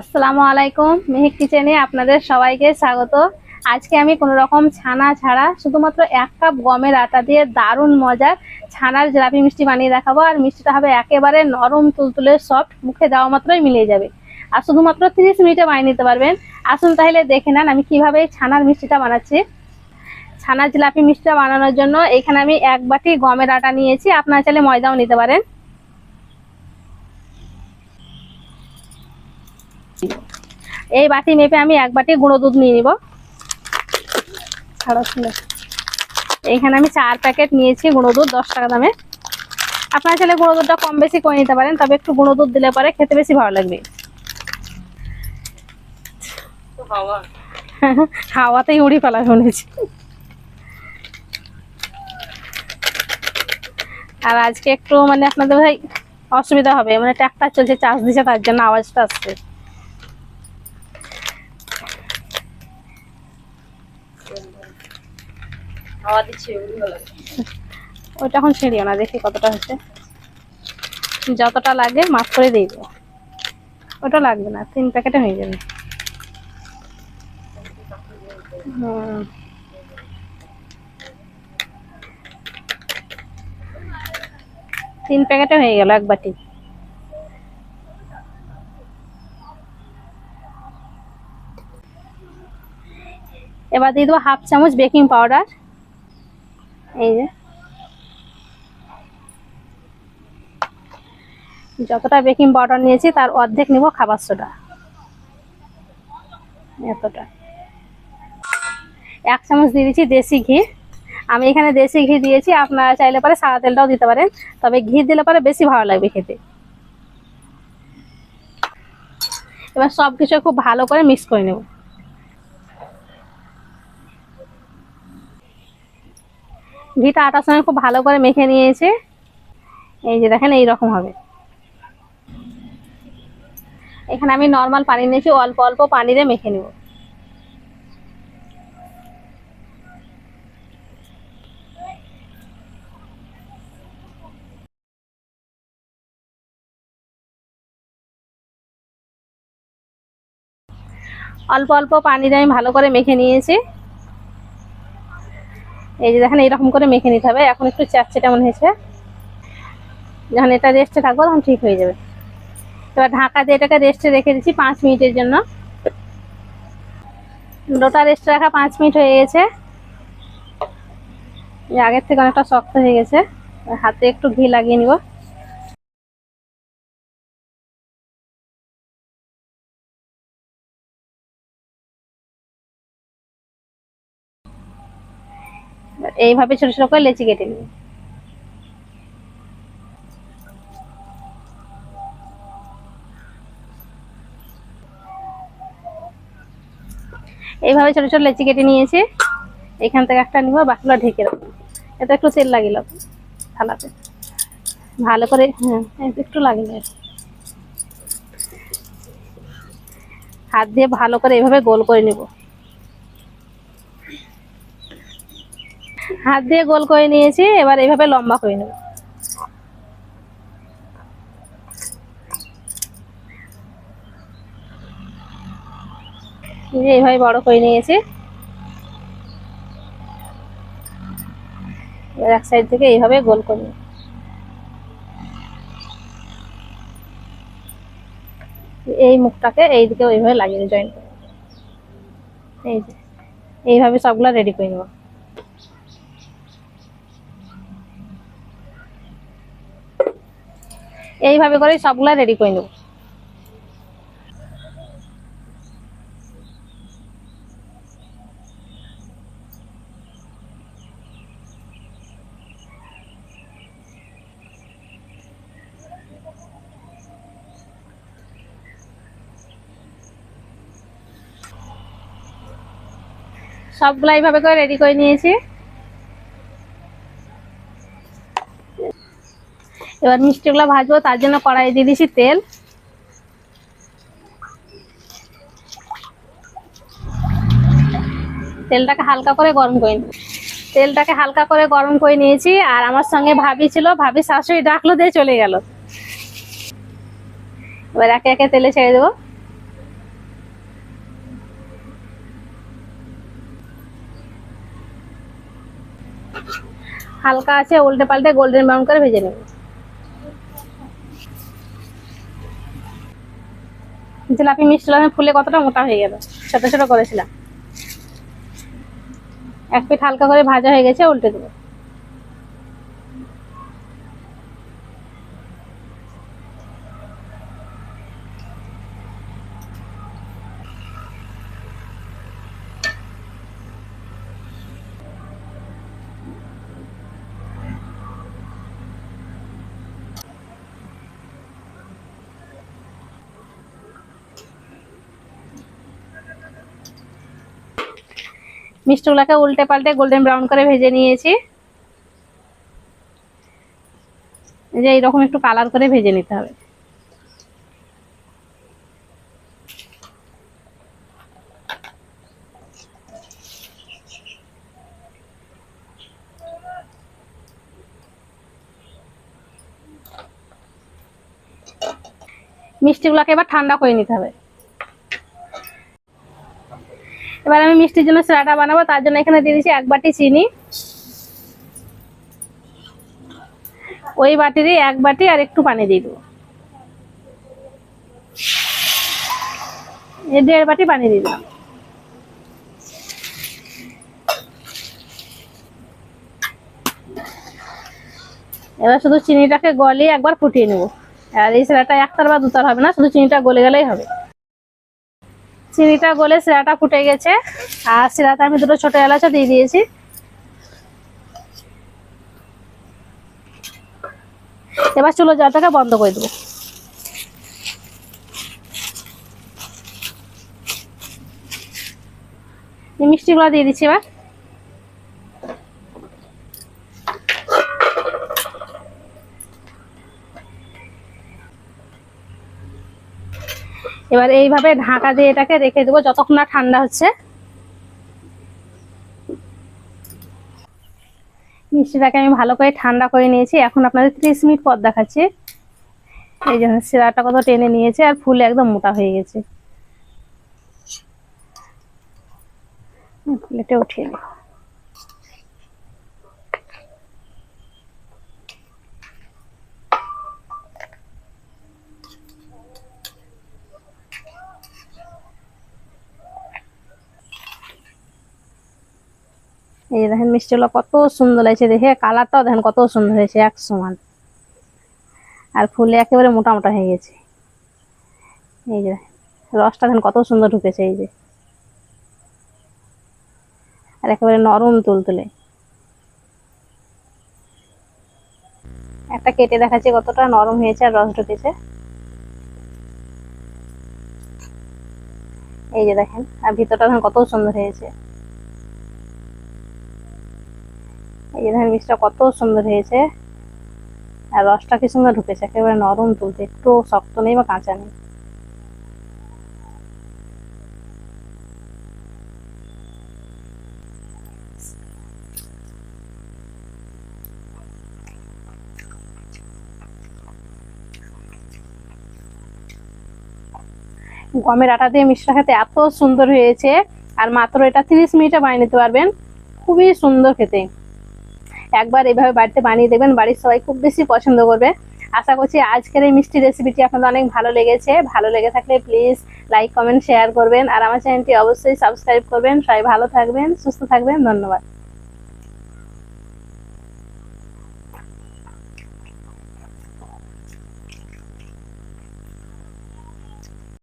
আসসালামু আলাইকুম। মেহেক কিচেনে আপনাদের সবাইকে স্বাগত। আজকে আমি কোনো রকম ছানা ছাড়া শুধুমাত্র এক কাপ গমের আটা দিয়ে দারুণ মজার ছানার জিলাপি মিষ্টি বানিয়ে দেখাবো। আর মিষ্টিটা হবে একেবারে নরম, তুলতুলে সফট মুখে দেওয়া মাত্রই মিলিয়ে যাবে। আর শুধুমাত্র তিরিশ মিনিটে বানিয়ে নিতে পারবেন। আসুন তাহলে দেখে নেন আমি কীভাবে ছানার মিষ্টিটা বানাচ্ছি। ছানার জিলাপি মিষ্টিটা বানানোর জন্য এখানে আমি এক বাটি গমের আটা নিয়েছি। আপনারা চাইলে ময়দাও নিতে পারেন। এই বাটি মেপে আমি এক বাটি গুঁড়ো দুধ নিয়ে নিব। এইখানে আমি চার প্যাকেট নিয়েছি গুঁড়ো দুধ দশ টাকা দামে। আপনার ছেলে গুঁড়ো দুধটা কম বেশি করে নিতে পারেন তবে একটু গুঁড়ো দুধ দিলে পরে খেতে বেশি ভালো লাগবে। হাওয়াতেই উড়ি ফেলা শুনেছি। আর আজকে একটু মানে আপনাদের ভাই অসুবিধা হবে মানে ট্র্যাক্টর চলছে চাষ দিচ্ছে তার জন্য আওয়াজটা আসছে। হাওয়া দিচ্ছে ওইটা এখন ছিঁড়িও না, দেখি কতটা হচ্ছে। যতটা লাগে মাফ করে দিয়ে দেবো ওটা লাগবে না, তিন প্যাকেটে হয়ে যাবে। হুম। তিন প্যাকেটে হয়ে গেল এক বাটি। এবার দিয়ে দেবো হাফ চামচ বেকিং পাউডার। এই যে। যতটা বেকিং পাউডার নিয়েছি, তার অর্ধেক নিব খাবার সোডা এতটা। এক চামচ দিয়ে দিচ্ছি দেশি ঘি। আমি এখানে দেশি ঘি দিয়েছি, আপনারা চাইলে পরে সাদা তেলটাও দিতে পারেন। তবে ঘি দিলে পরে বেশি ভালো লাগবে খেতে। এবার সব কিছু খুব ভালো করে মিক্স করে নেব। ঘিটা আটার সময় খুব ভালো করে মেখে নিয়েছে। এই যে দেখেন এই রকম হবে। এখানে আমি নর্মাল পানি নিয়েছি, অল্প অল্প পানিতে মেখে নেব। অল্প অল্প পানি দিয়ে আমি ভালো করে মেখে নিয়েছি। এই যে দেখেন, এইরকম করে মেখে নিতে হবে। এখন একটু চাচ্ছে কেমন হয়েছে। যখন এটা রেস্টে থাকব, তখন ঠিক হয়ে যাবে। এবার ঢাকা দিয়ে এটাকে রেস্টে রেখে দিচ্ছি পাঁচ মিনিটের জন্য। ডোটা রেস্টে রাখা পাঁচ মিনিট হয়ে গেছে। আগের থেকে অনেকটা শক্ত হয়ে গেছে। হাতে একটু ঘি লাগিয়ে নিব। এইভাবে ছোট ছোট করে লেচি কেটে নিব এইভাবে ছোট ছোট লেচি কেটে নিয়েছি। এখান থেকে একটা নিব, বাকিগুলো ঢেকে রাখব। এটা একটু তেল রাখব থালাতে ভালো করে হ্যাঁ একটু রাখব। হাত দিয়ে ভালো করে এভাবে গোল করে নিব। হাত দিয়ে গোল করে নিয়েছি, এবার এইভাবে লম্বা করে নেব। এইভাবে বড় করে নিয়েছি। এবার এক সাইড থেকে এইভাবে গোল করে। এই মুখটাকে এই দিকে ওইভাবে লাগিয়ে জয়েন করে এই এইভাবে সবগুলা রেডি করে নেব। এইভাবে করে সবগুলা রেডি করে নেব। সবগুলা এইভাবে করে রেডি করে নিয়েছি। এবার মিষ্টিগুলো ভাজবো, তার জন্য কড়াই দিয়ে দিছি তেল। তেলটাকে হালকা করে গরম করে নিই তেলটাকে হালকা করে গরম করে নিয়েছি, আর আমার সঙ্গে ভাবি ছিল, ভাবি শাশুড়ি ডাকলো দিয়ে চলে গেল। এবার একে একে তেলে ছেড়ে দেবো। হালকা আছে, উল্টে পাল্টে গোল্ডেন ব্রাউন করে ভেজে নেব। জিলাপি মিষ্টি আমি ফুলে কতটা মোটা হয়ে গেল। ছোট ছোট করেছিলাম। এক পিঠ হালকা করে ভাজা হয়ে গেছে, উল্টে দেবো। মিষ্টিগুলোকে উল্টে পাল্টে গোল্ডেন ব্রাউন করে ভেজে নিয়েছি। যে এইরকম একটু কালার করে ভেজে নিতে হবে। মিষ্টিগুলোকে এবার ঠান্ডা করে নিতে হবে। এবার আমি মিষ্টির জন্য সিরাটা বানাবো, তার জন্য এখানে দিয়ে দিচ্ছি এক বাটি চিনি। ওই বাটিরই এক বাটি আর একটু পানি দিয়ে দেবো। দেড় বাটি পানি দিয়ে দিলাম। এবার শুধু চিনিটাকে গলিয়ে একবার ফুটিয়ে নেব। আর এই সিরাটা একতার বা দুটার হবে না, শুধু চিনিটা গলে গেলেই হবে। চিনিটা গলে সিরাটা ফুটে গেছে। আর সিরাতে আমি দুটো ছোট এলাচা দিয়ে দিয়েছি। এবার চুলো জলটাকে বন্ধ করে দেবো। মিষ্টিগুলো দিয়ে দিচ্ছি এবার। এবার এইভাবে ঢাকা দিয়ে এটাকে রেখে দেবো যতক্ষণ না ঠান্ডা হচ্ছে। মিষ্টিটাকে আমি ভালো করে ঠান্ডা করে নিয়েছি। এখন আপনাদের ত্রিশ মিনিট পর দেখাচ্ছি। এই জন্য শিরাটা কত টেনে নিয়েছে আর ফুল একদম মোটা হয়ে গেছে। প্লেটে উঠিয়ে নেব এই দেখেন মিষ্টিগুলো কত সুন্দর লাগছে দেখে, কালারটাও দেখেন কত সুন্দর হয়েছে, এক সমান। আর ফুলে একেবারে মোটা মোটা হয়ে গেছে। এই যে, রসটা দেখেন কত সুন্দর ঢুকেছে, এই যে। আর একেবারে নরম তুলতুলে। একটা কেটে দেখাচ্ছি কতটা নরম হয়েছে আর রস ঢুকেছে। এই যে দেখেন, আর ভিতরটা দেখেন কত সুন্দর হয়েছে। এই দেখেন মিষ্টিটা কত সুন্দর হয়েছে। আর রসটা কি সুন্দর ঢুকেছে, একেবারে নরম তুলতে একটু শক্ত নেই বা কাঁচা নেই। গমের আটা দিয়ে মিষ্টিটা খেতে এত সুন্দর হয়েছে, আর মাত্র এটা তিরিশ মিনিটে বানিয়ে নিতে পারবেন। খুবই সুন্দর খেতে। একবার এভাবে বাড়িতে বানিয়ে দেখবেন, বাড়ির সবাই খুব বেশি পছন্দ করবে। আশা করছি আজকের এই মিষ্টি রেসিপিটি আপনাদের অনেক ভালো লেগেছে। ভালো লেগে থাকলে প্লিজ লাইক কমেন্ট শেয়ার করবেন। আর আমার চ্যানেলটি অবশ্যই সাবস্ক্রাইব করবেন। সবাই ভালো থাকবেন, সুস্থ থাকবেন। ধন্যবাদ।